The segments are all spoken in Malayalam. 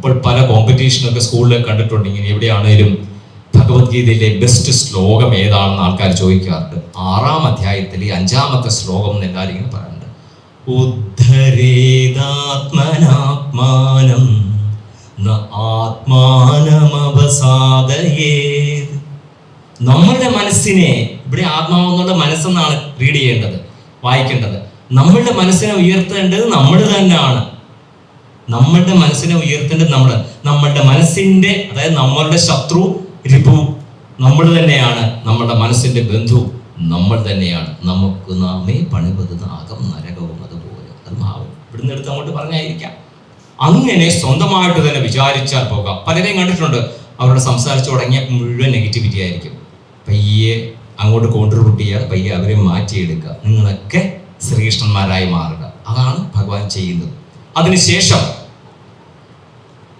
അപ്പോൾ പല കോമ്പറ്റീഷനൊക്കെ സ്കൂളിൽ കണ്ടിട്ടുണ്ട്. ഇങ്ങനെ എവിടെയാണേലും ഭഗവത്ഗീതയിലെ ബെസ്റ്റ് ശ്ലോകം ഏതാണെന്ന് ആൾക്കാർ ചോദിക്കാറുണ്ട്. ആറാം അധ്യായത്തിലെ അഞ്ചാമത്തെ ശ്ലോകം എന്ന് എല്ലാവരും ഇങ്ങനെ പറയുന്നുണ്ട്. ഉദ്ധരേതാത്മനാത്മാനം നമ്മളുടെ മനസ്സിനെ ഇവിടെ ആത്മാവെന്നുള്ള മനസ്സെന്നാണ് റീഡ് ചെയ്യേണ്ടത് വായിക്കേണ്ടത്. നമ്മളുടെ മനസ്സിനെ ഉയർത്തേണ്ടത് നമ്മൾ തന്നെയാണ്. നമ്മളുടെ മനസ്സിനെ ഉയർത്തേണ്ടത് നമ്മൾ നമ്മളുടെ മനസ്സിന്റെ അതായത് നമ്മളുടെ ശത്രു രിപു നമ്മൾ തന്നെയാണ് നമ്മളുടെ മനസ്സിന്റെ ബന്ധു. നമ്മൾ തന്നെയാണ്. നമുക്ക് നാമേ പണിപതുന്ന നാഗം നരകവും അതുപോലെ അത് മാവും ഇവിടുന്ന് എടുത്ത് അങ്ങോട്ട് പറഞ്ഞായിരിക്കാം. അങ്ങനെ സ്വന്തമായിട്ട് തന്നെ വിചാരിച്ചാൽ പോകാം. പലരെയും കണ്ടിട്ടുണ്ട്. അവരുടെ സംസാരിച്ചു തുടങ്ങിയ മുഴുവൻ നെഗറ്റിവിറ്റി ആയിരിക്കും. പയ്യെ അങ്ങോട്ട് കോൺട്രിബ്യൂട്ട് ചെയ്യുക പയ്യെ അവരെ മാറ്റിയെടുക്കുക. നിങ്ങളൊക്കെ ശ്രീകൃഷ്ണന്മാരായി മാറുക. അതാണ് ഭഗവാൻ ചെയ്യുന്നത്. അതിനുശേഷം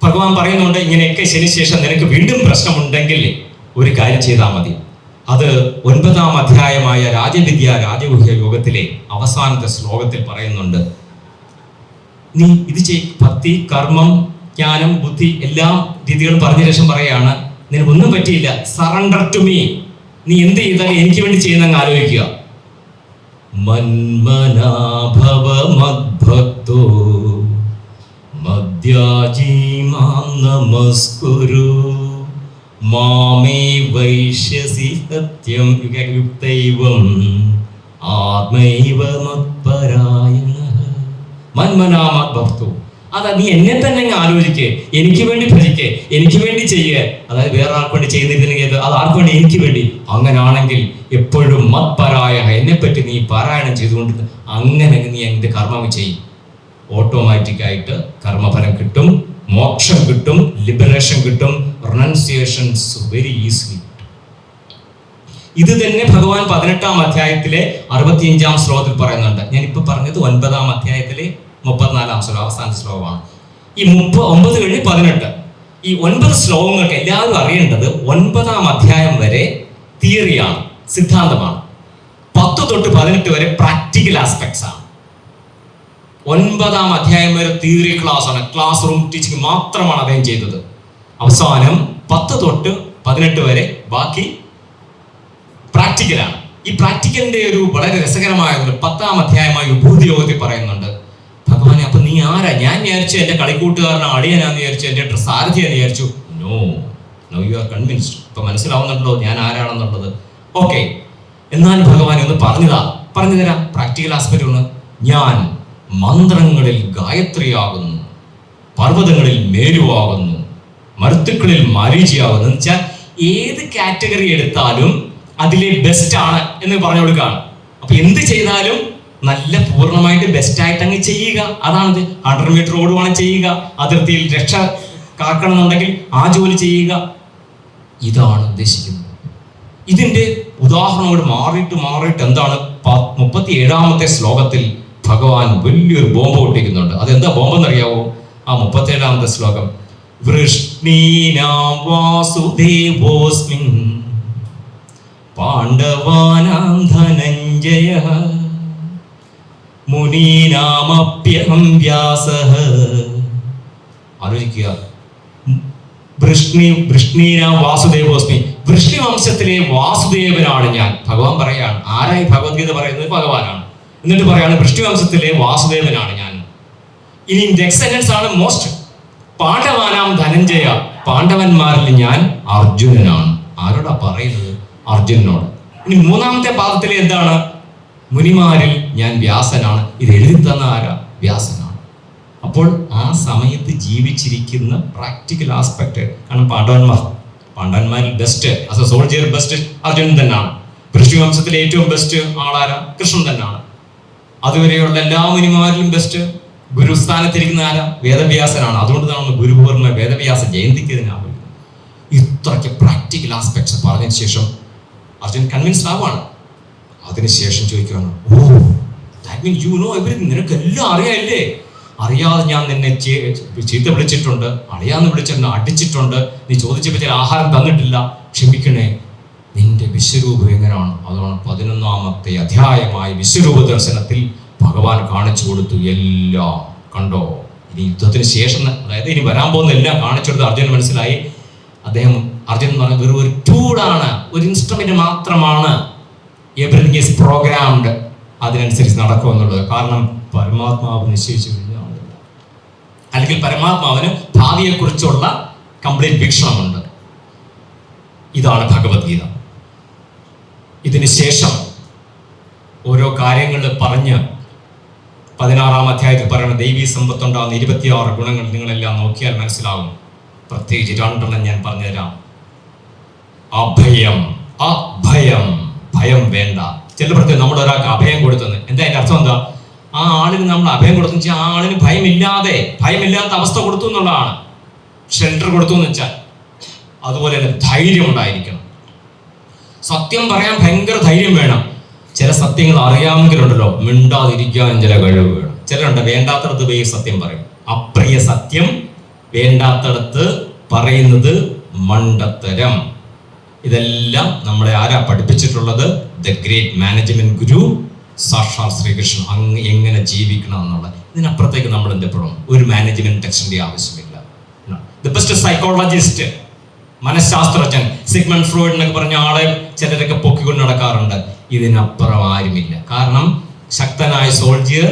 ഭഗവാൻ പറയുന്നുണ്ട് ഇങ്ങനെയൊക്കെ ശനിശേഷം നിനക്ക് വീണ്ടും പ്രശ്നമുണ്ടെങ്കിൽ ഒരു കാര്യം ചെയ്താൽ മതി. അത് ഒൻപതാം അധ്യായമായ രാജവിദ്യ രാജഗുഹ്യ യോഗത്തിലെ അവസാനത്തെ ശ്ലോകത്തിൽ പറയുന്നുണ്ട്. നീ ഇത് ചെയ് ഭക്തി കർമ്മം ജ്ഞാനം ബുദ്ധി എല്ലാം രീതികളും പറഞ്ഞ ശേഷം പറയാണ് നിനക്കൊന്നും പറ്റിയില്ല സറണ്ടർ ടു മീ നീ എന്ത് ചെയ്താലും എനിക്ക് വേണ്ടി ചെയ്യുന്ന ആലോചിക്കുക. മന്മനാഭവ മദ്ഭക്തോ മദ്യാജീ മാം നമസ്കുരു. മാമേ വൈശ്യസി സത്യം യുക്തൈവം ആത്മൈവ മത്പരായണ. മന്മനാമ ഭക്തു അതാ നീ എന്നെ തന്നെ അങ്ങ് ആലോചിക്ക്. എനിക്ക് വേണ്ടി ഭജിക്ക്. എനിക്ക് വേണ്ടി ചെയ്യുക അതായത് വേറെ ആർക്കു വേണ്ടി ചെയ്യുന്നില്ലെങ്കിൽ അത് ആർക്ക് വേണ്ടി? എനിക്ക് വേണ്ടി. അങ്ങനാണെങ്കിൽ എപ്പോഴും മത്പരായ എന്നെ പറ്റി നീ പാരായണം ചെയ്തുകൊണ്ട് അങ്ങനെ അങ്ങ് നീ എന്റെ കർമ്മം ചെയ്യും. ഓട്ടോമാറ്റിക് ആയിട്ട് കർമ്മഫലം കിട്ടും മോക്ഷം കിട്ടും ലിബറേഷൻ കിട്ടും റൊണൗൺസിയേഷൻസ് വെരി ഈസിലി ഇത് തന്നെ ഭഗവാൻ പതിനെട്ടാം അധ്യായത്തിലെ അറുപത്തിയഞ്ചാം ശ്ലോകത്തിൽ പറയുന്നുണ്ട്. ഞാൻ ഇപ്പൊ പറഞ്ഞത് ഒൻപതാം അധ്യായത്തിലെ മുപ്പത്തിനാലാം ശ്ലോകം അവസാന ശ്ലോകമാണ്. ഈ മുപ്പ ഒമ്പത് കഴിഞ്ഞ് പതിനെട്ട്. ഈ ഒൻപത് ശ്ലോകങ്ങൾക്ക് എല്ലാവരും അറിയേണ്ടത് ഒൻപതാം അധ്യായം വരെ തിയറിയാണ് സിദ്ധാന്തമാണ്. പത്ത് തൊട്ട് പതിനെട്ട് വരെ പ്രാക്ടിക്കൽ ആസ്പെക്ട്സ് ആണ്. ഒൻപതാം അധ്യായം വരെ തിയറി ക്ലാസ് ആണ്. ക്ലാസ് റൂം ടീച്ചിങ് മാത്രമാണ് അദ്ദേഹം ചെയ്തത്. അവസാനം പത്ത് തൊട്ട് പതിനെട്ട് വരെ ബാക്കി പ്രാക്ടിക്കലാണ് ഈ പ്രാക്ടിക്കലിന്റെ ഒരു വളരെ രസകരമായ ഒരു പത്താം അധ്യായമായ വിഭൂതി യോഗത്തിൽ പറയുന്നുണ്ട്. ഭഗവാനെ അപ്പൊ നീ ആരാ? ഞാൻ വിചാരിച്ചു എന്റെ കളിക്കൂട്ടുകാരനെ അടിയനാന്ന് വിചാരിച്ചു എന്റെ സാരഥിയെന്ന് വിചാരിച്ചു. No no you are convinced ഇപ്പൊ മനസ്സിലാവുന്നുണ്ടോ ഞാൻ ആരാണെന്നുള്ളത്. ഓക്കെ എന്നാൽ ഭഗവാൻ ഒന്ന് പറഞ്ഞതാ. പറഞ്ഞു തരാം പ്രാക്ടിക്കൽ ആസ്പെക്ട് ഒന്ന്. ഞാൻ മന്ത്രങ്ങളിൽ ഗായത്രിയാകുന്നു പർവതങ്ങളിൽ മേരുവാകുന്നു മരുത്തുക്കളിൽ മാരീചിയാകുന്നു. എന്ന് വെച്ചാൽ ഏത് കാറ്റഗറി എടുത്താലും അതിലെ ബെസ്റ്റ് ആണ് എന്ന് പറഞ്ഞു കൊടുക്കുകയാണ് അപ്പൊ എന്ത് ചെയ്താലും നല്ല പൂർണമായിട്ട് ബെസ്റ്റ് ആയിട്ട് അങ്ങ് ചെയ്യുക. അതാണത്. ഹൺഡ്രഡ് മീറ്റർ ഓടുവാണ് ചെയ്യുക. അതിർത്തിയിൽ രക്ഷ കാക്കണമെന്നുണ്ടെങ്കിൽ ആ ജോലി ചെയ്യുക. ഇതാണ് ഉദ്ദേശിക്കുന്നത്. ഇതിന്റെ ഉദാഹരണങ്ങൾ മാറിയിട്ട് മാറിയിട്ട് എന്താണ് മുപ്പത്തി ഏഴാമത്തെ ശ്ലോകത്തിൽ ഭഗവാൻ വലിയൊരു ബോംബ് പൊട്ടിക്കുന്നുണ്ട്. അതെന്താ ബോംബെന്ന് അറിയാവോ ആ മുപ്പത്തേഴാമത്തെ ശ്ലോകം. വൃഷ്ണീനാം വാസുദേവോസ്മിൻ പാണ്ഡവാനാം ധനഞ്ജയ മുനീനാമപ്യഹം വ്യാസ. ആലോചിക്കുക. വൃഷ്ണി വൃഷ്ണീനാം വാസുദേവോസ്മി വൃഷ്ണി വംശത്തിലെ വാസുദേവനാണ് ഞാൻ. ഭഗവാൻ പറയാണ്. ആരായി ഭഗവത്ഗീത പറയുന്നത്? ഭഗവാനാണ്. എന്നിട്ട് പറയാണ് വൃഷ്ടിവംശത്തിലെ വാസുദേവനാണ് ഞാൻ. ഇനി നെക്സ്റ്റ് സെന്റൻസ് ആണ് മോസ്റ്റ് പാണ്ഡവാനാം ധനഞ്ജയ പാണ്ഡവന്മാരിൽ ഞാൻ അർജുനനാണ്. ആരോടാ പറയുന്നത്? അർജുനനോട്. ഇനി മൂന്നാമത്തെ പാദത്തിൽ എന്താണ്? മുനിമാരിൽ ഞാൻ വ്യാസനാണ്. ഇത് എഴുതി തന്ന ആരാ? വ്യാസനാണ്. അപ്പോൾ ആ സമയത്ത് ജീവിച്ചിരിക്കുന്ന പ്രാക്ടിക്കൽ ആസ്പെക്ട് കാരണം പാണ്ഡവന്മാർ പാണ്ഡവന്മാരിൽ best as a soldier best Arjunan തന്നെയാണ്. വൃഷ്ടിവംശത്തിലെ ഏറ്റവും ബെസ്റ്റ് ആളാരാ? കൃഷ്ണൻ തന്നെയാണ്. അതുവരെയുള്ള എല്ലാ മുനിമാരിലും ബെസ്റ്റ് ഗുരുസ്ഥാനത്തിരിക്കുന്ന ആരാ? വേദവ്യാസനാണ്. അതുകൊണ്ട് നമ്മൾ ഗുരുപൂർണ വേദവ്യാസ ജയന്തിക്ക് ഇതിനാണ് ഇത്രയ്ക്ക് പ്രാക്ടിക്കൽ ആസ്പെക്ട്സ് പറഞ്ഞതിന് ശേഷം അർജുൻ കൺവിൻസ്ഡ് ആവാണ് അതിനുശേഷം ചോദിക്കുകയാണ് ഓ that mean you know everything നിനക്ക് എല്ലാം അറിയാല്ലേ അറിയാതെ ഞാൻ നിന്നെ ചീത്ത വിളിച്ചിട്ടുണ്ട് അറിയാന്ന് വിളിച്ചിട്ടുണ്ട് അടിച്ചിട്ടുണ്ട്. നീ ചോദിച്ചപ്പോൾ ചില ആഹാരം തന്നിട്ടില്ല. ക്ഷമിക്കണേ. നിന്റെ വിശ്വരൂപം എങ്ങനെയാണ്? അതാണ് പതിനൊന്നാമത്തെ അധ്യായമായി വിശ്വരൂപ ദർശനത്തിൽ ഭഗവാൻ കാണിച്ചു കൊടുത്തു എല്ലാം. കണ്ടോ? ഇനി യുദ്ധത്തിന് ശേഷം അതായത് ഇനി വരാൻ പോകുന്ന എല്ലാം കാണിച്ചു കാണിച്ചെടുത്ത് അർജുനൻ മനസ്സിലായി. അദ്ദേഹം അർജുൻ എന്ന് പറഞ്ഞ വെറും ഒരു ടൂളാണ് ഒരു ഇൻസ്ട്രുമെന്റ് മാത്രമാണ് എവറിങ് ഈസ് പ്രോഗ്രാംഡ് അതിനനുസരിച്ച് നടക്കുമെന്നുള്ളത് കാരണം പരമാത്മാവ് നിശ്ചയിച്ചു കഴിഞ്ഞാൽ അല്ലെങ്കിൽ പരമാത്മാവിന് ഭാവിയെക്കുറിച്ചുള്ള കംപ്ലീറ്റ് വീക്ഷണമുണ്ട്. ഇതാണ് ഭഗവത്ഗീത. ഇതിന് ശേഷം ഓരോ കാര്യങ്ങൾ പറഞ്ഞ് പതിനാറാം അധ്യായത്തിൽ പറയുന്ന ദൈവീ സമ്പത്തുണ്ടാകുന്ന ഇരുപത്തിയാറ് ഗുണങ്ങൾ നിങ്ങളെല്ലാം നോക്കിയാൽ മനസ്സിലാവും. പ്രത്യേകിച്ച് രണ്ടെണ്ണം ഞാൻ പറഞ്ഞുതരാം. അഭയം അഭയം ഭയം വേണ്ട. ചിലപ്പോഴത്തെ നമ്മൾ ഒരാൾക്ക് അഭയം കൊടുത്തത് എന്താ അതിന്റെ അർത്ഥം എന്താ? ആ ആളിന് നമ്മൾ അഭയം കൊടുത്തു വെച്ചാൽ ആ ആളിന് ഭയമില്ലാതെ ഭയമില്ലാത്ത അവസ്ഥ കൊടുത്തു എന്നുള്ളതാണ്. ഷെൽട്ടർ കൊടുത്തു എന്ന് വെച്ചാൽ അതുപോലെ തന്നെ ധൈര്യം ഉണ്ടായിരിക്കണം. സത്യം പറയാൻ ഭയങ്കര ധൈര്യം വേണം. ചില സത്യങ്ങൾ അറിയാമെങ്കിലുണ്ടല്ലോ മിണ്ടാതിരിക്കാൻ ചില കഴിവ് വേണം. ചിലരുണ്ട് വേണ്ടാത്തടത്ത് പോയി സത്യം പറയും. അപ്രിയ സത്യം വേണ്ടാത്തടത്ത് പറയുന്നത് മണ്ടത്തരം. ഇതെല്ലാം നമ്മളെ ആരാ പഠിപ്പിച്ചിട്ടുള്ളത്? ദ ഗ്രേറ്റ് മാനേജ്മെന്റ് ഗുരു സാക്ഷാൽ ശ്രീകൃഷ്ണൻ. അങ്ങ് എങ്ങനെ ജീവിക്കണം എന്നുള്ളത്. ഇതിനപ്പുറത്തേക്ക് നമ്മൾ എന്തെപ്പോഴും ഒരു മാനേജ്മെന്റ് ടെക്സ്റ്റിന്റെ ആവശ്യമില്ല. ദ ബെസ്റ്റ് സൈക്കോളജിസ്റ്റ് മനഃശാസ്ത്രജ്ഞൻ സിഗ്മണ്ട് ഫ്രോയിഡ് എന്നൊക്കെ പറഞ്ഞ ആളെ ചിലരൊക്കെ പൊക്കിക്കൊണ്ട് നടക്കാറുണ്ട്. ഇതിനപ്പുറം ആരുമില്ല. കാരണം ശക്തനായ സോൾജിയർ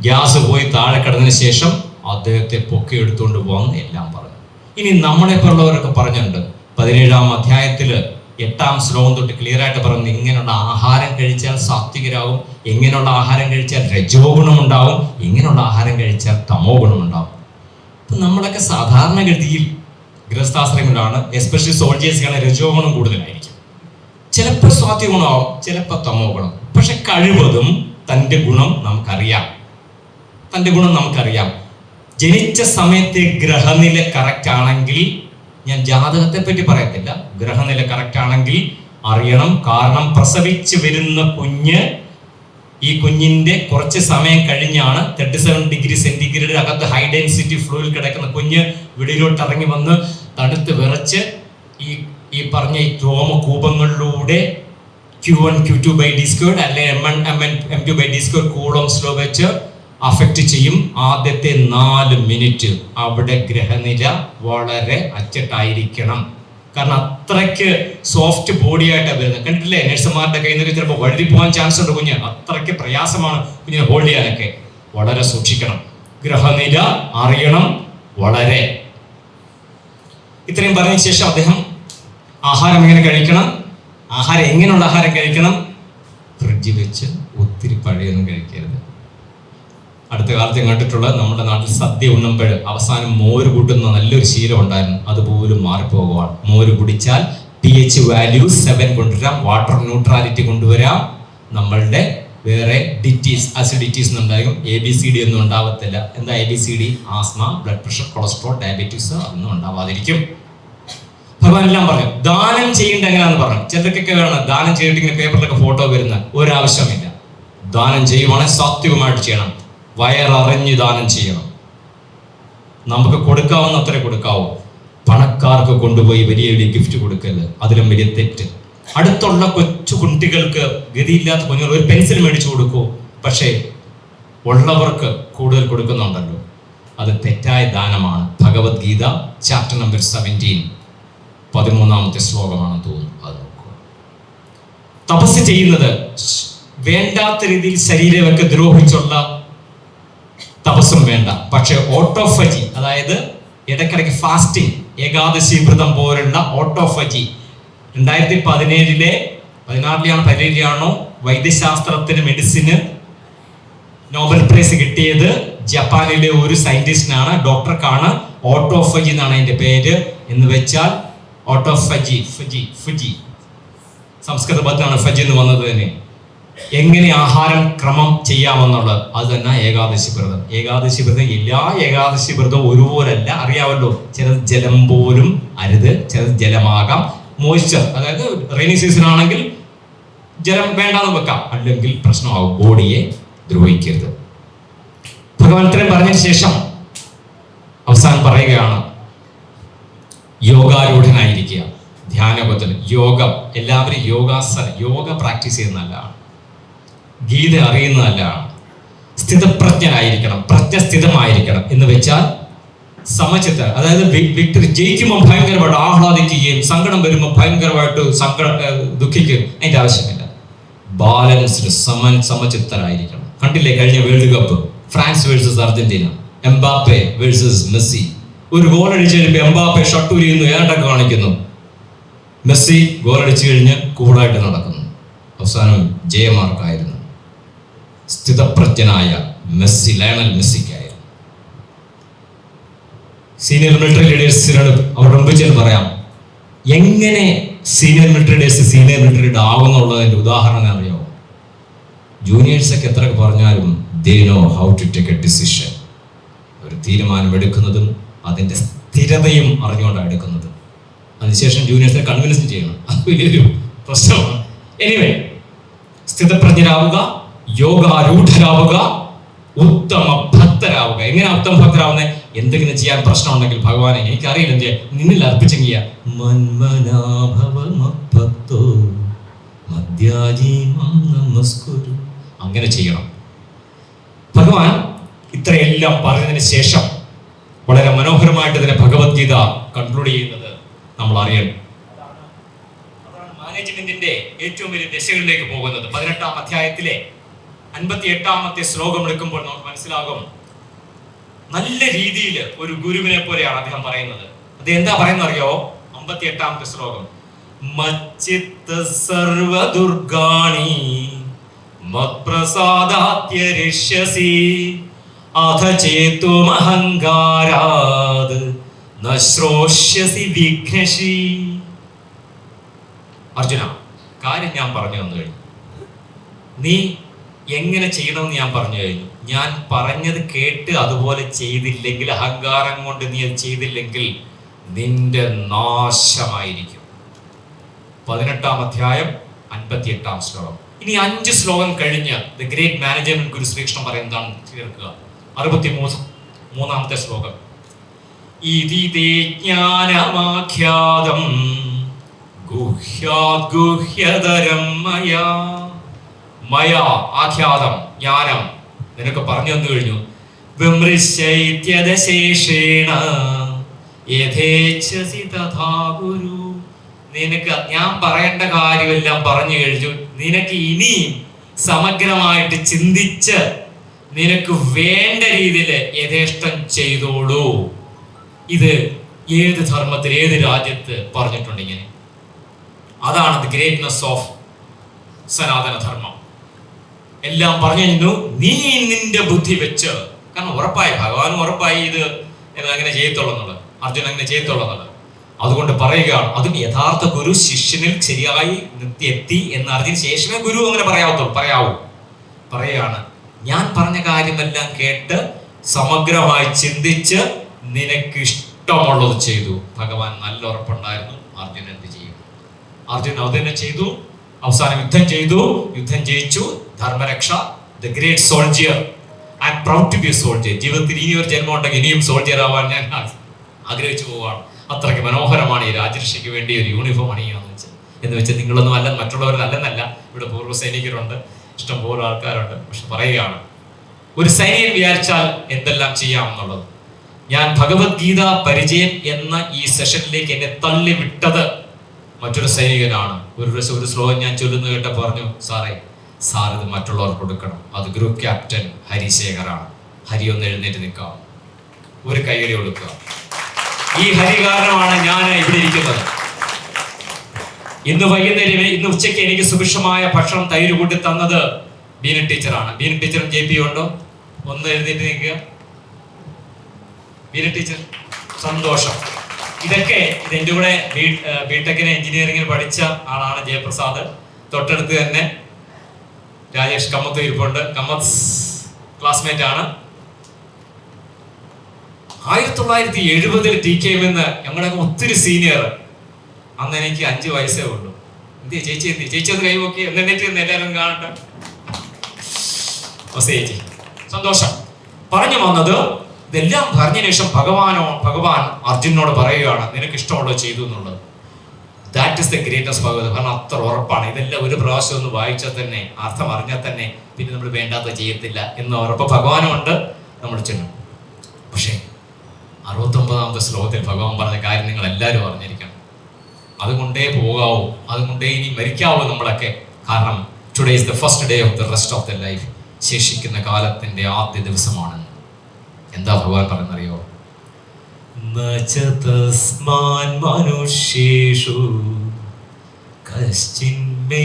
ഗ്യാസ് പോയി താഴെ കിടന്നതിന് ശേഷം അദ്ദേഹത്തെ പൊക്കി എടുത്തുകൊണ്ട് വന്ന് എല്ലാം പറഞ്ഞു. ഇനി നമ്മളെ പോലുള്ളവരൊക്കെ പറഞ്ഞിട്ടുണ്ട്. പതിനേഴാം അധ്യായത്തിൽ എട്ടാം ശ്ലോകം തൊട്ട് ക്ലിയർ ആയിട്ട് പറയുന്നത് ഇങ്ങനെയുള്ള ആഹാരം കഴിച്ചാൽ സാത്വികരാകും എങ്ങനെയുള്ള ആഹാരം കഴിച്ചാൽ രജോ ഗുണമുണ്ടാവും ഇങ്ങനെയുള്ള ആഹാരം കഴിച്ചാൽ തമോ ഗുണമുണ്ടാവും നമ്മളൊക്കെ സാധാരണഗതിയിൽ ഗൃഹസ്ഥാശ്രമങ്ങളാണ് എസ്പെഷ്യലി സോൾജേഴ്സുകളെ രജോഗുണം കൂടുതലായിരിക്കും. ചിലപ്പോൾ സ്വാതി ഗുണമാവും ചിലപ്പോൾ തമോ ഗുണം പക്ഷെ കഴിവതും തന്റെ ഗുണം നമുക്കറിയാം. തന്റെ ഗുണം നമുക്കറിയാം. ജനിച്ച സമയത്തെ ഗ്രഹനില കറക്റ്റ് ആണെങ്കിൽ ഞാൻ ജാതകത്തെ പറ്റി പറയത്തില്ല ഗ്രഹനില കറക്റ്റ് ആണെങ്കിൽ അറിയണം. കാരണം പ്രസവിച്ച് വരുന്ന കുഞ്ഞ് ഈ കുഞ്ഞിന്റെ കുറച്ച് സമയം കഴിഞ്ഞാണ് തേർട്ടി സെവൻ ഡിഗ്രി സെന്റിഗ്രേഡ് അകത്ത് ഹൈ ഡെൻസിറ്റി ഫ്ലൂയിൽ കിടക്കുന്ന കുഞ്ഞ് വെളിയിലോട്ട് ഇറങ്ങി വന്ന് തണുത്ത് വിറച്ച് ഈ ഈ പറഞ്ഞ ഈ രോമകൂപങ്ങളിലൂടെ Q one Q two by D അല്ലെങ്കിൽ അല്ലെ M N M N M two by വെച്ച് അഫക്റ്റ് ചെയ്യും ആദ്യത്തെ നാല് മിനിറ്റ് അവിടെ ഗ്രഹനില വളരെ അച്ചട്ടായിരിക്കണം. കാരണം അത്രയ്ക്ക് സോഫ്റ്റ് ബോഡി ആയിട്ടാണ് വരുന്നത്. കണ്ടിട്ടില്ലേ? നഴ്സുമാരുടെ കയ്യിൽ നിന്ന് ചിലപ്പോൾ വഴുതി പോകാൻ ചാൻസ് ഉണ്ട് കുഞ്ഞ്. അത്രയ്ക്ക് പ്രയാസമാണ് കുഞ്ഞിനെ ഹോൾഡ് ചെയ്യാനൊക്കെ. വളരെ സൂക്ഷിക്കണം. ഗ്രഹനില അറിയണം വളരെ. ഇത്രയും പറഞ്ഞ ശേഷം അദ്ദേഹം ആഹാരം എങ്ങനെ കഴിക്കണം? ആഹാരം എങ്ങനെയുള്ള ആഹാരം കഴിക്കണം? ഫ്രിഡ്ജിൽ വെച്ച് ഒത്തിരി പഴയൊന്നും കഴിക്കരുത്. അടുത്ത കാലത്ത് കണ്ടിട്ടുള്ള നമ്മുടെ നാട്ടിൽ സദ്യ ഉണ്ണുമ്പോൾ അവസാനം മോര് കൂട്ടുന്ന നല്ലൊരു ശീലം ഉണ്ടായിരുന്നു. അതുപോലും മാറിപ്പോകുവാണ്. മോര് കുടിച്ചാൽ പി എച്ച് വാല്യൂ സെവൻ കൊണ്ടുവരാം. വാട്ടർ ന്യൂട്രാലിറ്റി കൊണ്ടുവരാം. നമ്മളുടെ വേറെ ഡിറ്റീസ് അസിഡിറ്റീസ് ഉണ്ടാകും എ ബി സി ഡി ഒന്നും ഉണ്ടാവത്തില്ല. എന്താ A B C D asthma blood pressure cholesterol diabetes അതൊന്നും ഉണ്ടാവാതിരിക്കും. ഭഗവാൻ എല്ലാം പറഞ്ഞു ദാനം ചെയ്യേണ്ട എങ്ങനെയാന്ന് പറഞ്ഞു. ചിലർക്കൊക്കെ വേണം ദാനം ചെയ്തിട്ട് ഇങ്ങനെ പേപ്പറിലൊക്കെ ഫോട്ടോ വരുന്ന ഒരാവശ്യമില്ല. ദാനം ചെയ്യുവാണെങ്കിൽ സാത്വികമായിട്ട് ചെയ്യണം. വയററിഞ്ഞ് ദാനം ചെയ്യണം. നമുക്ക് കൊടുക്കാവുന്ന അത്ര കൊടുക്കാവൂ. പണക്കാർക്ക് കൊണ്ടുപോയി വലിയ വലിയ ഗിഫ്റ്റ് കൊടുക്കരുത്. അതിലും വലിയ തെറ്റ്. അടുത്തുള്ള കൊച്ചു കുട്ടികൾക്ക് ഗതിയില്ലാത്ത കുഞ്ഞുങ്ങൾ ഒരു പെൻസിൽ മേടിച്ചു കൊടുക്കൂ. പക്ഷേ ഉള്ളവർക്ക് കൂടുതൽ കൊടുക്കുന്നുണ്ടല്ലോ. അത് തെറ്റായ ദാനമാണ്. ഭഗവത്ഗീത ചാപ്റ്റർ നമ്പർ സെവന്റീൻ പതിമൂന്നാമത്തെ ശ്ലോകമാണെന്ന് തോന്നുന്നു. അത് നോക്കുക തപസ് ചെയ്യുന്നത് വേണ്ടാത്ത രീതിയിൽ ശരീരമൊക്കെ ദ്രോഹിച്ചുള്ള തപസ്സും വേണ്ട. പക്ഷെ ഓട്ടോഫജി അതായത് ഇടയ്ക്കിടയ്ക്ക് ഫാസ്റ്റിംഗ് ഏകാദശി വ്രതം പോലുള്ള ഓട്ടോഫജി രണ്ടായിരത്തി പതിനേഴിലെ പതിനാറിലെയാണോ പതിനേഴിലാണോ വൈദ്യശാസ്ത്രത്തിന് മെഡിസിന് നോബൽ പ്രൈസ് കിട്ടിയത്? ജപ്പാനിലെ ഒരു സയന്റിസ്റ്റിനാണ് ഡോക്ടർക്കാണ് ഓട്ടോഫജി എന്നാണ് അതിന്റെ പേര്. എന്ന് വെച്ചാൽ ഓട്ടോഫജി ഫജി ഫുജി. സംസ്കൃത പദമാണ് ഫജി എന്ന് വന്നത് തന്നെ. എങ്ങനെ ആഹാരം ക്രമം ചെയ്യാമെന്നുള്ളത്? അത് തന്നെ ഏകാദശി വ്രതം. ഏകാദശി വ്രതം എല്ലാ ഏകാദശി വ്രതവും ഒരുപോലല്ല. അറിയാമല്ലോ ചിലത് ജലം പോലും അരുത് ചിലത് ജലമാകാം. മോയ്സ്ചർ അതായത് റെയിനി സീസൺ ആണെങ്കിൽ ജലം വേണ്ടാന്ന് വെക്കാം. അല്ലെങ്കിൽ പ്രശ്നമാകും ബോഡിയെ ദ്രോഹിക്കരുത്. ഭഗവാൻ പറഞ്ഞ ശേഷം അവസാനം പറയുകയാണ് യോഗാരൂഢനായിരിക്കുക. ധ്യാനബദ്ധൻ യോഗം. എല്ലാവരും യോഗാസന യോഗ പ്രാക്ടീസ് ചെയ്യുന്ന നല്ലതാണ്. ഗീത അറിയുന്ന നല്ലതാണ്. സ്ഥിതപ്രജ്ഞനായിരിക്കണം പ്രജ്ഞസ്ഥിതമായിരിക്കണം എന്ന് വെച്ചാൽ സമചിത്ത അതായത് വിക്ടറി ജയിക്കുമ്പോൾ ഭയങ്കരമായിട്ട് ആഹ്ലാദിക്കുകയും സങ്കടം വരുമ്പോൾ ഭയങ്കരമായിട്ട് സങ്കട ദുഃഖിക്കുകയും അതിന്റെ ആവശ്യമില്ല. ബാലൻസ്ഡ് സമൻ സമചിത്തരായിരിക്കണം. കണ്ടില്ലേ കഴിഞ്ഞ World Cup? France versus Argentina Mbappe versus Messi. ഒരു ഗോൾ അടിച്ചു കഴിയുമ്പോൾ എംബാപ്പെ ഷട്ടൂരി എന്ന് ഏണ്ടൊക്കെ കാണിക്കുന്നു. മെസ്സി ഗോൾ അടിച്ചു കഴിഞ്ഞ് കൂളായിട്ട് നടക്കുന്നു. അവസാനം ജയമാർക്കായിരുന്നു. സ്ഥിതപ്രജ്ഞനായ മെസ്സി ലയണൽ മെസ്സിക്കായിരുന്നു സീനിയർ മിലിറ്ററി ലീഡേഴ്സിനോട് അവരുടെ മുമ്പ് ചെന്ന് പറയാം. എങ്ങനെ senior military leaders senior military leader ആവുന്നുള്ളതിന്റെ ഉദാഹരണം അറിയാമോ ജൂനിയേഴ്സൊക്കെ എത്ര പറഞ്ഞാലും they know how to take a decision ഒരു തീരുമാനം എടുക്കുന്നതും അതിന്റെ സ്ഥിരതയും അറിഞ്ഞുകൊണ്ടാണ് എടുക്കുന്നത്. അതിനുശേഷം ജൂനിയേഴ്സിനെ കൺവിൻസ് ചെയ്യണം. അത് വലിയൊരു പ്രശ്നമാണ്. എനിവേ സ്ഥിതപ്രജ്ഞരാവുക യോഗാരൂഢരാവുക ഉത്തമ ഭക്തരാവുക എങ്ങനെ ഉത്തമ ഭക്തരാവുന്നത് എന്തെങ്കിലും ചെയ്യാൻ പ്രശ്നമുണ്ടെങ്കിൽ ഭഗവാനെ എനിക്കറിയില്ല എന്ത്. നിന്നിൽ നമസ്കുരു. അങ്ങനെ ചെയ്യണം. ഭഗവാൻ ഇത്രയെല്ലാം പറഞ്ഞതിന് ശേഷം വളരെ മനോഹരമായിട്ട് ഇതിനെ ഭഗവത്ഗീത കൺക്ലൂഡ് ചെയ്യുന്നത് നമ്മൾ അറിയണം മാനേജ്മെന്റിന്റെ ഏറ്റവും വലിയ ദശകളിലേക്ക് പോകുന്നത്. പതിനെട്ടാം അധ്യായത്തിലെ അൻപത്തി എട്ടാമത്തെ ശ്ലോകം എടുക്കുമ്പോൾ നമുക്ക് മനസ്സിലാകും. നല്ല രീതിയിൽ ഒരു ഗുരുവിനെ പോലെയാണ് അദ്ദേഹം പറയുന്നത്. അത് എന്താ പറയുന്നത് അറിയോ അമ്പത്തി എട്ടാമത്തെ ശ്ലോകം സർവദുർഗാണി അർജുന കാര്യം ഞാൻ പറഞ്ഞു തന്നു കഴിഞ്ഞു. നീ എങ്ങനെ ചെയ്യണമെന്ന് ഞാൻ പറഞ്ഞു കഴിഞ്ഞു. ഞാൻ പറഞ്ഞത് കേട്ട് അതുപോലെ ചെയ്തില്ലെങ്കിൽ അഹങ്കാരം കൊണ്ട് നീ അത് ചെയ്തില്ലെങ്കിൽ നിന്റെ നാശമായിരിക്കും. പതിനെട്ടാം അധ്യായം അൻപത്തി എട്ടാം ശ്ലോകം. ഇനി അഞ്ച് ശ്ലോകം കഴിഞ്ഞ് the great management guru Sreekrishnan പറയുന്നതാണ് ചേർക്കുക അറുപത്തി മൂന്ന് മൂന്നാമത്തെ ശ്ലോകം. ഇതി ജ്ഞാനമാഖ്യാതം ഗുഹ്യാത് ഗുഹ്യതരം മയാ. മയാ ആഖ്യാതം ജ്ഞാനം. നിനക്ക് പറഞ്ഞു വന്നു കഴിഞ്ഞു. ഗുരു നിനക്ക് ഞാൻ പറയേണ്ട കാര്യമെല്ലാം പറഞ്ഞു കഴിഞ്ഞു. നിനക്ക് ഇനി സമഗ്രമായിട്ട് ചിന്തിച്ച് നിനക്ക് വേണ്ട രീതിയിൽ യഥേഷ്ടം ചെയ്തോളൂ. ഇത് ഏത് ധർമ്മത്തിൽ ഏത് രാജ്യത്ത് പറഞ്ഞിട്ടുണ്ട് ഇങ്ങനെ അതാണ് ദി ഗ്രേറ്റ്നെസ് ഓഫ് സനാതന ധർമ്മം എല്ലാം പറഞ്ഞു നീ നിന്റെ ബുദ്ധി വെച്ച്. കാരണം ഉറപ്പായി ഭഗവാനും ഉറപ്പായി ഇത് അങ്ങനെ ചെയ്യത്തുള്ളൂ അർജുൻ അങ്ങനെ ചെയ്യത്തുള്ളൂ അതുകൊണ്ട് പറയുകയാണ് അതും യഥാർത്ഥ ഗുരു ശിഷ്യനിൽ ശരിയായി എത്തി എന്ന് അറിഞ്ഞതിന് ശേഷമേ ഗുരു അങ്ങനെ പറയാവത്തുള്ളൂ. പറയാവൂ. പറയുകയാണ് ഞാൻ പറഞ്ഞ കാര്യമെല്ലാം കേട്ട് സമഗ്രമായി ചിന്തിച്ച് നിനക്ക് ഇഷ്ടമുള്ളത് ചെയ്തു. ഭഗവാൻ നല്ല ഉറപ്പുണ്ടായിരുന്നു. അർജുൻ എന്ത് ചെയ്യും? അർജുൻ അത് തന്നെ ചെയ്തു. അവസാനം യുദ്ധം ചെയ്തു. യുദ്ധം ജയിച്ചു. ധർമ്മരക്ഷ the great soldier I am proud to be soldier ജീവിതത്തിൽ ഇനി ഒരു ജന്മം ഉണ്ടെങ്കിൽ ഇനിയും സോൾജിയർ ആവാൻ ഞാൻ ആഗ്രഹിച്ചു പോവാണ്. അത്രയ്ക്ക് മനോഹരമാണ് ഈ രാജരക്ഷയ്ക്ക് വേണ്ടി ഒരു യൂണിഫോം അണിയുകയെന്ന് വെച്ചാൽ എന്ന് വെച്ചാൽ നിങ്ങളൊന്നും അല്ല മറ്റുള്ളവരല്ലെന്നല്ല ഇവിടെ പൂർവ സൈനികരുണ്ട്. ഇഷ്ടംപോലെ ആൾക്കാരുണ്ട്. പക്ഷെ പറയുകയാണ് ഒരു സൈനികൻ വിചാരിച്ചാൽ എന്തെല്ലാം ചെയ്യാമെന്നുള്ളത് ഞാൻ ഭഗവത്ഗീത പരിചയം എന്ന ഈ സെഷനിലേക്ക് എന്നെ തള്ളി വിട്ടത് മറ്റൊരു സൈനികനാണ്. ഒരു ഒരു ശ്ലോകം ഞാൻ ചൊല്ലുന്ന കേട്ട പറഞ്ഞു സാറേ സാർ ഇത് മറ്റുള്ളവർക്ക് കൊടുക്കണം. അത് ഗ്രൂപ്പ് ക്യാപ്റ്റൻ ഹരിശേഖറാണ് ഹരി ഒന്ന് എഴുന്നേറ്റ് നിൽക്കാം ഒരു കൈയടി കൊടുക്കുക. ഈ ഹരി കാരണമാണ് ഞാൻ ഇവിടെ ഇരിക്കുന്നത്. ഇന്ന് വൈകുന്നേരം ഇന്ന് ഉച്ചയ്ക്ക് എനിക്ക് സുഭിക്ഷമായ ഭക്ഷണം തൈര് കൂട്ടി തന്നത് ബീന ടീച്ചറാണ്. ബീന ടീച്ചറും ജെ പി ഉണ്ടോ? ഒന്ന് എഴുന്നേറ്റ് നിൽക്കുക. ബീന ടീച്ചർ സന്തോഷം. ഇതൊക്കെ ഇത് എന്റെ കൂടെ ബിടെക്കിന് എഞ്ചിനീയറിംഗിൽ പഠിച്ച ആളാണ് ജയപ്രസാദ്. തൊട്ടടുത്ത് തന്നെ രാജേഷ് കമ്മത്ത് ഇരിപ്പുണ്ട്. കമ്മത്ത് ക്ലാസ്മേറ്റ് ആണ്. ആയിരത്തി തൊള്ളായിരത്തി എഴുപതിൽ ടി കെ എം എന്ന് ഞങ്ങളുടെ ഒത്തിരി സീനിയർ അന്ന് എനിക്ക് അഞ്ച് വയസ്സേ ഉള്ളൂ. എന്ത് ചേച്ചി എന്ത് ചേച്ചി ഒന്ന് കൈവോക്കി. എന്നെന്നിട്ട് എന്ന് എല്ലാവരും കാണട്ടെ. ചേച്ചി. സന്തോഷം. പറഞ്ഞു വന്നത് ഇതെല്ലാം പറഞ്ഞ ശേഷം ഭഗവാനോ ഭഗവാൻ അർജുനോട് പറയുകയാണ് നിനക്ക് ഇഷ്ടമുള്ളത് ചെയ്തു എന്നുള്ളത്? ദാറ്റ് ഇസ് ദ ഗ്രേറ്റസ്റ്റ് ഭഗവത്. കാരണം അത്ര ഉറപ്പാണ്. ഇതെല്ലാം ഒരു പ്രാവശ്യം ഒന്ന് വായിച്ചാൽ തന്നെ അർത്ഥം അറിഞ്ഞാൽ തന്നെ പിന്നെ നമ്മൾ വേണ്ടാത്ത ചെയ്യത്തില്ല എന്ന ഉറപ്പ് ഭഗവാനുമുണ്ട്. നമ്മൾ ചെല്ലും പക്ഷേ അറുപത്തൊമ്പതാമത്തെ ശ്ലോകത്തിൽ ഭഗവാൻ പറഞ്ഞ കാര്യം നിങ്ങൾ എല്ലാവരും അറിഞ്ഞിരിക്കണം. അതുകൊണ്ടേ പോകാവൂ അതുകൊണ്ടേ ഇനി മരിക്കാവൂ നമ്മളൊക്കെ. കാരണം today is the first day of the rest of the life ശേഷിക്കുന്ന കാലത്തിന്റെ ആദ്യ ദിവസമാണ് എന്താ ഭഗവാൻ പറയുന്നറിയോ തസ്മാൻ മനുഷ്യേഷു കശ്ചിന്മേ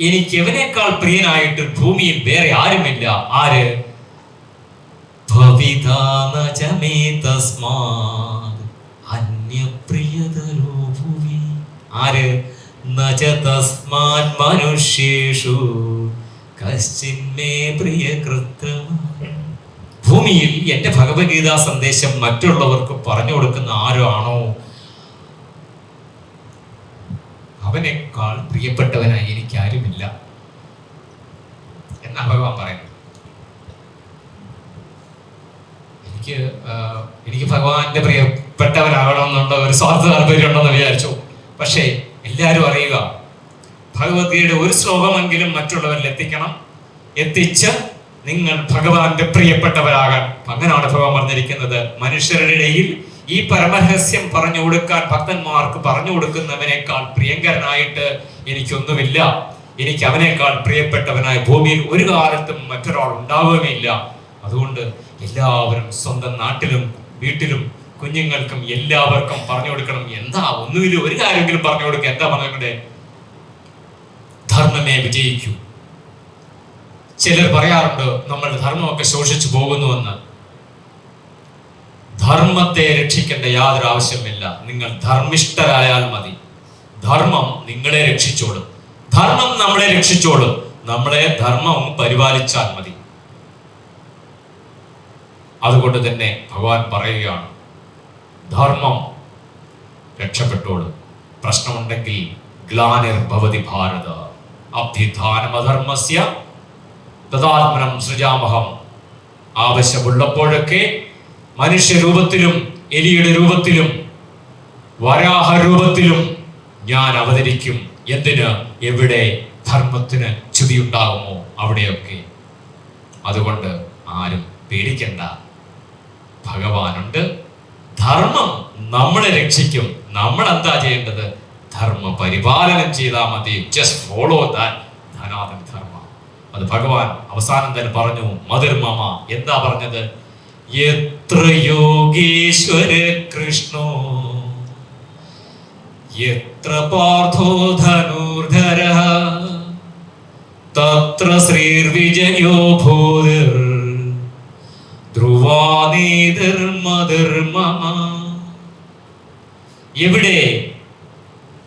എനിക്ക് എവനേക്കാൾ പ്രിയനായിട്ട് ഭൂമിയിൽ വേറെ ആരുമില്ല. ആര്? ഭവിതാ ന ച മേ തസ്മാത് അന്യപ്രിയതരോ ഭുവി ആര്? ന ച തസ്മാൻ മനുഷ്യേഷു പ്രിയകൃത്രമ. ഭൂമിയിൽ എന്റെ ഭഗവത്ഗീതാ സന്ദേശം മറ്റുള്ളവർക്ക് പറഞ്ഞു കൊടുക്കുന്ന ആരോ ആണോ? അവനേക്കാൾ പ്രിയപ്പെട്ടവനായി എനിക്ക് ആരുമില്ല എന്നാ ഭഗവാൻ പറയുന്നത് എനിക്ക് എനിക്ക് ഭഗവാന്റെ പ്രിയപ്പെട്ടവരാകണമെന്നുള്ള ഒരു സ്വാർത്ഥ താല്പര്യം ഉണ്ടെന്ന് വിചാരിച്ചു. പക്ഷേ എല്ലാവരും അറിയുക ഭഗവത്ഗീതയുടെ ഒരു ശ്ലോകമെങ്കിലും മറ്റുള്ളവരിൽ എത്തിക്കണം. എത്തിച്ച് നിങ്ങൾ ഭഗവാന്റെ പ്രിയപ്പെട്ടവരാകാൻ. അങ്ങനെയാണ് ഭഗവാൻ പറഞ്ഞിരിക്കുന്നത്. മനുഷ്യരുടെ ഇടയിൽ ഈ പരമരഹസ്യം പറഞ്ഞു കൊടുക്കാൻ ഭക്തന്മാർക്ക് പറഞ്ഞു കൊടുക്കുന്നവനേക്കാൾ പ്രിയങ്കരനായിട്ട് എനിക്കൊന്നുമില്ല. എനിക്ക് അവനേക്കാൾ പ്രിയപ്പെട്ടവനായി ഭൂമിയിൽ ഒരു കാലത്തും മറ്റൊരാൾ ഉണ്ടാവുകയില്ല അതുകൊണ്ട് എല്ലാവരും സ്വന്തം നാട്ടിലും വീട്ടിലും കുഞ്ഞുങ്ങൾക്കും എല്ലാവർക്കും പറഞ്ഞു കൊടുക്കണം. എന്താ? ഒന്നുമില്ല. ഒരു കാര്യമെങ്കിലും പറഞ്ഞു കൊടുക്കുക. എന്താ പറഞ്ഞേ ധർമ്മമേ വിജയിക്കൂ. ചിലർ പറയാറുണ്ട് നമ്മൾ ധർമ്മമൊക്കെ ശോഷിച്ചു പോകുന്നുവെന്ന്. ധർമ്മത്തെ രക്ഷിക്കേണ്ട യാതൊരു ആവശ്യമില്ല നിങ്ങൾ ധർമ്മിഷ്ഠരായാൽ മതി. ധർമ്മം നിങ്ങളെ രക്ഷിച്ചോളും. ധർമ്മം നമ്മളെ രക്ഷിച്ചോളും. നമ്മളെ ധർമ്മം പരിപാലിച്ചാൽ മതി. അതുകൊണ്ട് തന്നെ ഭഗവാൻ പറയുകയാണ് ധർമ്മം രക്ഷപ്പെട്ടോളും. പ്രശ്നമുണ്ടെങ്കിൽ ഗ്ലാനിർഭവതി ഭാരത. അഭ്യുത്ഥാനമധർമ്മസ്യ തഥാത്മനം സൃജാമഹം. ആവശ്യമുള്ളപ്പോഴൊക്കെ മനുഷ്യരൂപത്തിലും എലിയുടെ രൂപത്തിലും വരാഹ രൂപത്തിലും ഞാൻ അവതരിക്കും. എന്തിന്? എവിടെ ധർമ്മത്തിന് ചുതിയുണ്ടാകുമോ അവിടെയൊക്കെ. അതുകൊണ്ട് ആരും പേടിക്കണ്ട. ഭഗവാനുണ്ട്. ധർമ്മം നമ്മളെ രക്ഷിക്കും. നമ്മൾ എന്താ ചെയ്യേണ്ടത്? ധർമ്മ പരിപാലനം ചെയ്താൽ മതി ജസ്റ്റ് ഫോളോ ദാറ്റ് ധർമ്മ. അത് ഭഗവാൻ അവസാനം തന്നെ പറഞ്ഞു മധുർമമ എന്താ പറഞ്ഞത്? എത്ര യോഗീശ്വര കൃഷ്ണോ എത്ര പാർത്ഥോ ധനുർധര തത്ര ശ്രീർവിജയോ ഭൂതിർ എവിടെ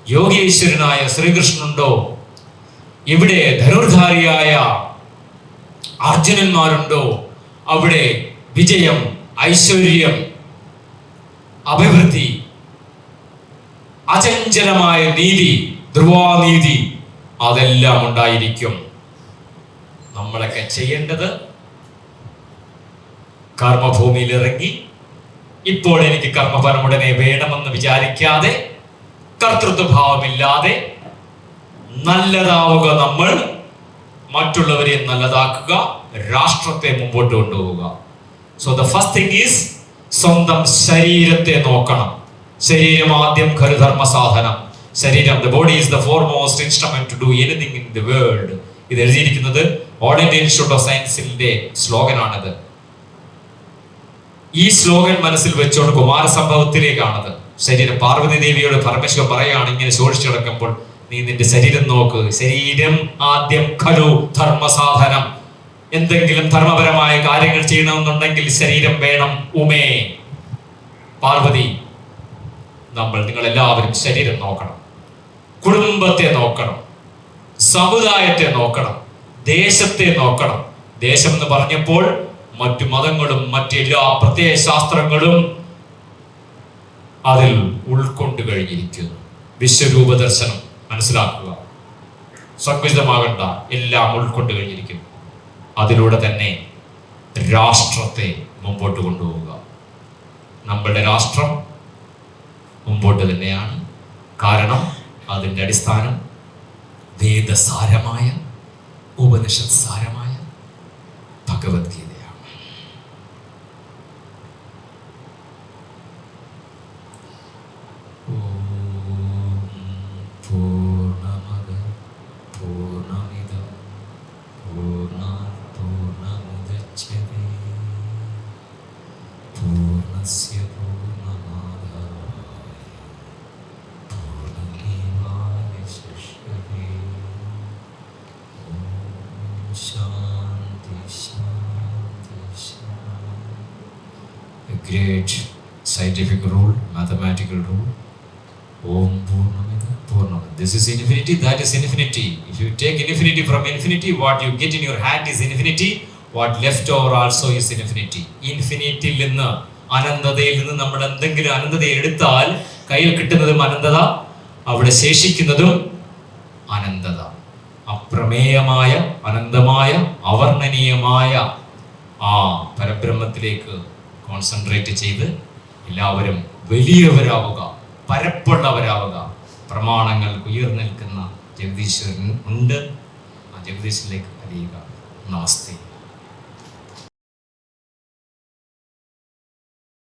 യോഗീശ്വരനായ ശ്രീകൃഷ്ണനുണ്ടോ? എവിടെ ധനുർധാരിയായ അർജുനന്മാരുണ്ടോ? അവിടെ വിജയം ഐശ്വര്യം അഭിവൃദ്ധി അചഞ്ചലമായ നീതി ധ്രുവാനീതി അതെല്ലാം ഉണ്ടായിരിക്കും. നമ്മളൊക്കെ ചെയ്യേണ്ടത് കർമ്മഭൂമിയിൽ ഇറങ്ങി ഇപ്പോൾ എനിക്ക് കർമ്മഫലം ഉടനെ വേണമെന്ന് വിചാരിക്കാതെ കർത്തൃത്വഭാവമില്ലാതെ നല്ലതാവുക നമ്മൾ മറ്റുള്ളവരെ നല്ലതാക്കുക രാഷ്ട്രത്തെ മുമ്പോട്ട് കൊണ്ടുപോവുക. So the first thing is സ്വന്തം ശരീരത്തെ നോക്കണം. ശരീരം ആദ്യം ഖരുധർമ്മ സാധനം. ശരീരം the body is the foremost instrument to do anything in the world ഇത് എഴുതിയിരിക്കുന്നത് ഇന്ത്യ ഇൻസ്റ്റിറ്റ്യൂട്ട് ഓഫ് സയൻസിന്റെ സ്ലോഗനാണിത് ഈ ശ്ലോകൻ മനസ്സിൽ വെച്ചുകൊണ്ട് കുമാരസംഭവത്തിലേക്കാണത്. ശരീരം പാർവതി ദേവിയോട് പരമശിവൻ പറയാണ് ഇങ്ങനെ ശോഷിച്ചു കിടക്കുമ്പോൾ നീ നിന്റെ ശരീരം നോക്ക്. ശരീരം ആദ്യം ഖലു ധർമ്മസാധനം. എന്തെങ്കിലും ധർമ്മപരമായ കാര്യങ്ങൾ ചെയ്യണമെന്നുണ്ടെങ്കിൽ ശരീരം വേണം ഉമേ. പാർവതി നമ്മൾ നിങ്ങൾ എല്ലാവരും ശരീരം നോക്കണം. കുടുംബത്തെ നോക്കണം. സമുദായത്തെ നോക്കണം. ദേശത്തെ നോക്കണം. ദേശം എന്ന് പറഞ്ഞപ്പോൾ മറ്റു മതങ്ങളും മറ്റെല്ലാ പ്രത്യയ ശാസ്ത്രങ്ങളും അതിൽ ഉൾക്കൊണ്ടു കഴിഞ്ഞിരിക്കുന്നു. വിശ്വരൂപ ദർശനം മനസ്സിലാക്കുക. സംകുചിതമാകേണ്ട എല്ലാം ഉൾക്കൊണ്ട് കഴിഞ്ഞിരിക്കുന്നു. അതിലൂടെ തന്നെ രാഷ്ട്രത്തെ മുമ്പോട്ട് കൊണ്ടുപോവുക. നമ്മളുടെ രാഷ്ട്രം മുമ്പോട്ട് തന്നെയാണ്. കാരണം അതിന്റെ അടിസ്ഥാനം വേദസാരമായ ഉപനിഷത് സാരമായ scientific rule, mathematical rule. Om Purnamida Purnamida. This is infinity, that is infinity. If you take infinity from infinity, what you get in your hand is infinity. What left over also is infinity. ഇൻഫിനിറ്റിയിൽ നിന്ന് അനന്തതയിൽ നിന്ന് നമ്മൾ എന്തെങ്കിലും അനന്തത എടുത്താൽ കയ്യിൽ കിട്ടുന്നതും അനന്തത അവിടെ ശേഷിക്കുന്നതും അനന്തത അപ്രമേയമായ അനന്തമായ അവർണനീയമായ ആ പരബ്രഹ്മത്തിലേക്ക് കോൺസെൻട്രേറ്റ് ചെയ്ത് എല്ലാവരും വലിയവരാവുക പരപ്പുള്ളവരാവുക. പ്രമാണങ്ങൾക്ക് ഉയർന്നിൽക്കുന്ന ജഗദീശ്വരൻ ഉണ്ട്. ആ ജഗദീശ്വരനിലേക്ക് അറിയുക നമസ്തേ.